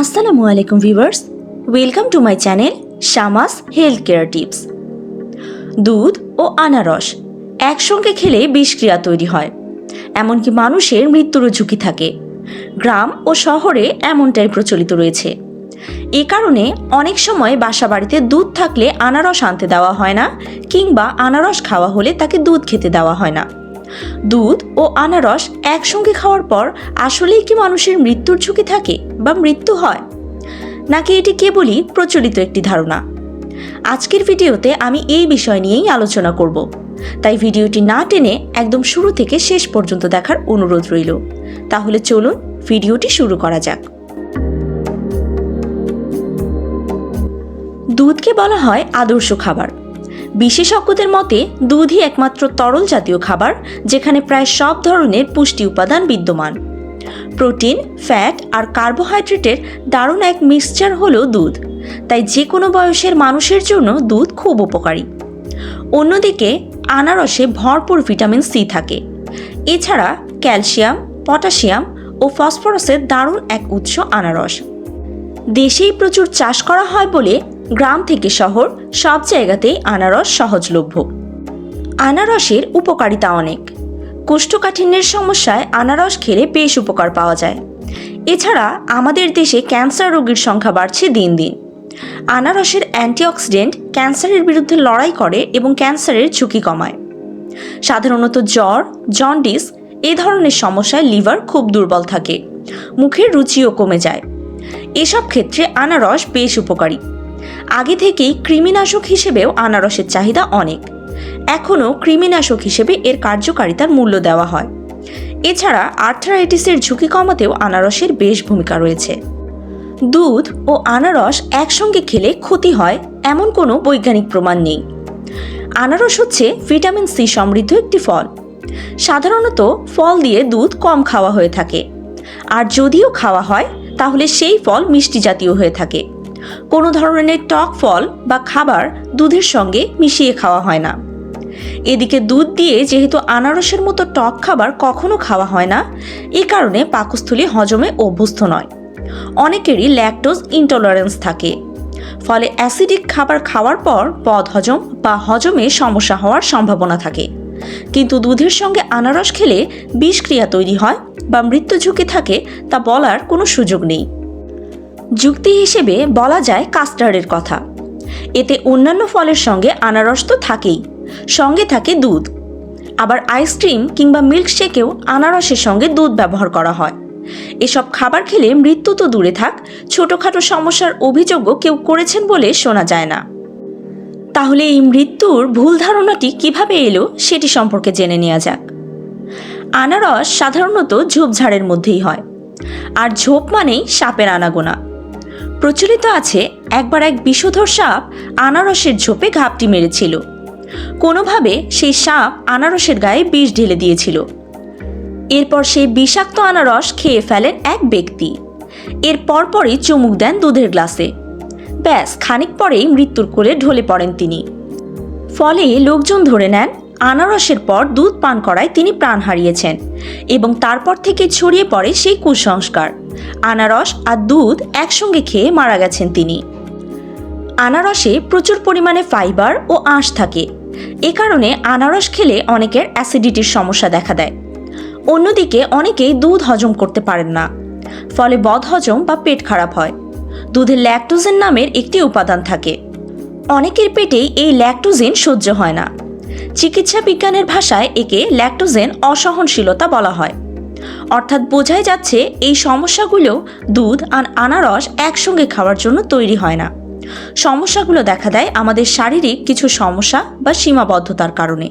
আসসালামু আলাইকুম viewers welcome to my channel Shama's health care tips দুধ ও আনারস একসঙ্গে খেলে বিষক্রিয়া তৈরি হয়। এমনকি মানুষের মৃত্যুরও ঝুঁকি থাকে। গ্রাম ও শহরে এমনটাই প্রচলিত রয়েছে। এ কারণে অনেক সময় বাসা বাড়িতে দুধ থাকলে আনারস আনতে দেওয়া হয় না, কিংবা আনারস খাওয়া হলে তাকে দুধ খেতে দেওয়া হয় না। দুধ ও আনারস একসঙ্গে খাওয়ার পর আসলেই কি মানুষের মৃত্যুর ঝুঁকি থাকে বা মৃত্যু হয়? নাকি এটি কেবলই প্রচলিত একটি ধারণা? আজকের ভিডিওতে আমি এই বিষয় নিয়েই আলোচনা করব। তাই ভিডিওটি না টেনে একদম শুরু থেকে শেষ পর্যন্ত দেখার অনুরোধ রইল। তাহলে চলুন ভিডিওটি শুরু করা যাক। দুধকে বলা হয় আদর্শ খাবার। বিশেষজ্ঞদের মতে, দুধই একমাত্র তরল জাতীয় খাবার, যেখানে প্রায় সব ধরনের পুষ্টি উপাদান বিদ্যমান। প্রোটিন, ফ্যাট আর কার্বোহাইড্রেটের দারুণ এক মিক্সচার হলো দুধ। তাই যে কোনো বয়সের মানুষের জন্য দুধ খুব উপকারী। অন্যদিকে, আনারসে ভরপুর ভিটামিন সি থাকে। এছাড়া ক্যালসিয়াম, পটাশিয়াম ও ফসফরাসের দারুণ এক উৎস আনারস। দেশেই প্রচুর চাষ করা হয় বলে গ্রাম থেকে শহর, সব জায়গাতেই আনারস সহজলভ্য। আনারসের উপকারিতা অনেক। কোষ্ঠকাঠিন্যের সমস্যায় আনারস খেলে বেশ উপকার পাওয়া যায়। এছাড়া আমাদের দেশে ক্যান্সার রোগীর সংখ্যা বাড়ছে দিন দিন। আনারসের অ্যান্টিঅক্সিডেন্ট ক্যান্সারের বিরুদ্ধে লড়াই করে এবং ক্যান্সারের ঝুঁকি কমায়। সাধারণত জ্বর, জন্ডিস এ ধরনের সমস্যায় লিভার খুব দুর্বল থাকে। মুখের রুচিও কমে যায়। এসব ক্ষেত্রে আনারস বেশ উপকারী। আগে থেকেই কৃমিনাশক হিসেবেও আনারসের চাহিদা অনেক। এখনও কৃমিনাশক হিসেবে এর কার্যকারিতার মূল্য দেওয়া হয়। এছাড়া আর্থ্রাইটিসের ঝুঁকি কমাতেও আনারসের বেশ ভূমিকা রয়েছে। দুধ ও আনারস একসঙ্গে খেলে ক্ষতি হয় এমন কোনো বৈজ্ঞানিক প্রমাণ নেই। আনারস হচ্ছে ভিটামিন সি সমৃদ্ধ একটি ফল। সাধারণত ফল দিয়ে দুধ কম খাওয়া হয়ে থাকে। আর যদিও খাওয়া হয়, তাহলে সেই ফল মিষ্টি জাতীয় হয়ে থাকে। কোনো ধরনের টক ফল বা খাবার দুধের সঙ্গে মিশিয়ে খাওয়া হয় না। এদিকে দুধ দিয়ে যেহেতু আনারসের মতো টক খাবার কখনো খাওয়া হয় না, এ কারণে পাকস্থলী হজমে অভ্যস্ত নয়। অনেকেরই ল্যাকটোজ ইনটলারেন্স থাকে। ফলে অ্যাসিডিক খাবার খাওয়ার পর পদ হজম বা হজমে সমস্যা হওয়ার সম্ভাবনা থাকে। কিন্তু দুধের সঙ্গে আনারস খেলে বিষক্রিয়া তৈরি হয় বা মৃত্যু ঝুঁকি থাকে তা বলার কোনো সুযোগ নেই। যুক্তি হিসেবে বলা যায় কাস্টার্ডের কথা। এতে অন্যান্য ফলের সঙ্গে আনারস তো থাকেই, সঙ্গে থাকে দুধ। আবার আইসক্রিম কিংবা মিল্কশেকেও আনারসের সঙ্গে দুধ ব্যবহার করা হয়। এসব খাবার খেলে মৃত্যু তো দূরে থাক, ছোটোখাটো সমস্যার অভিযোগও কেউ করেছেন বলে শোনা যায় না। তাহলে এই মৃত্যুর ভুল ধারণাটি কীভাবে এলো সেটি সম্পর্কে জেনে নেওয়া যাক। আনারস সাধারণত ঝোপঝাড়ের মধ্যেই হয়। আর ঝোপ মানেই সাপের আনাগোনা। প্রচলিত আছে, একবার এক বিষধর সাপ আনারসের ঝোপে ঘাপটি মেরেছিল। কোনোভাবে সেই সাপ আনারসের গায়ে বিষ ঢেলে দিয়েছিল। এরপর সেই বিষাক্ত আনারস খেয়ে ফেলেন এক ব্যক্তি। এর পরপরই চুমুক দেন দুধের গ্লাসে। ব্যাস, খানিক পরেই মৃত্যুর কোলে ঢলে পড়েন তিনি। ফলে লোকজন ধরে নেন আনারসের পর দুধ পান করায় তিনি প্রাণ হারিয়েছেন এবং তারপর থেকে ছড়িয়ে পড়ে সেই কুসংস্কার। আনারস আর দুধ একসঙ্গে খেয়ে মারা গেছেন তিনি। আনারসে প্রচুর পরিমাণে ফাইবার ও আঁশ থাকে। এ কারণে আনারস খেলে অনেকের অ্যাসিডিটির সমস্যা দেখা দেয়। অন্যদিকে অনেকেই দুধ হজম করতে পারেন না, ফলে বদহজম বা পেট খারাপ হয়। দুধে ল্যাকটোজেন নামের একটি উপাদান থাকে। অনেকের পেটেই এই ল্যাকটোজেন সহ্য হয় না। চিকিৎসা বিজ্ঞানের ভাষায় একে ল্যাক্টোজেন অসহনশীলতা বলা হয়। অর্থাৎ বোঝাই যাচ্ছে এই সমস্যাগুলো দুধ আর আনারস একসঙ্গে খাওয়ার জন্য তৈরি হয় না। সমস্যাগুলো দেখা দেয় আমাদের শারীরিক কিছু সমস্যা বা সীমাবদ্ধতার কারণে।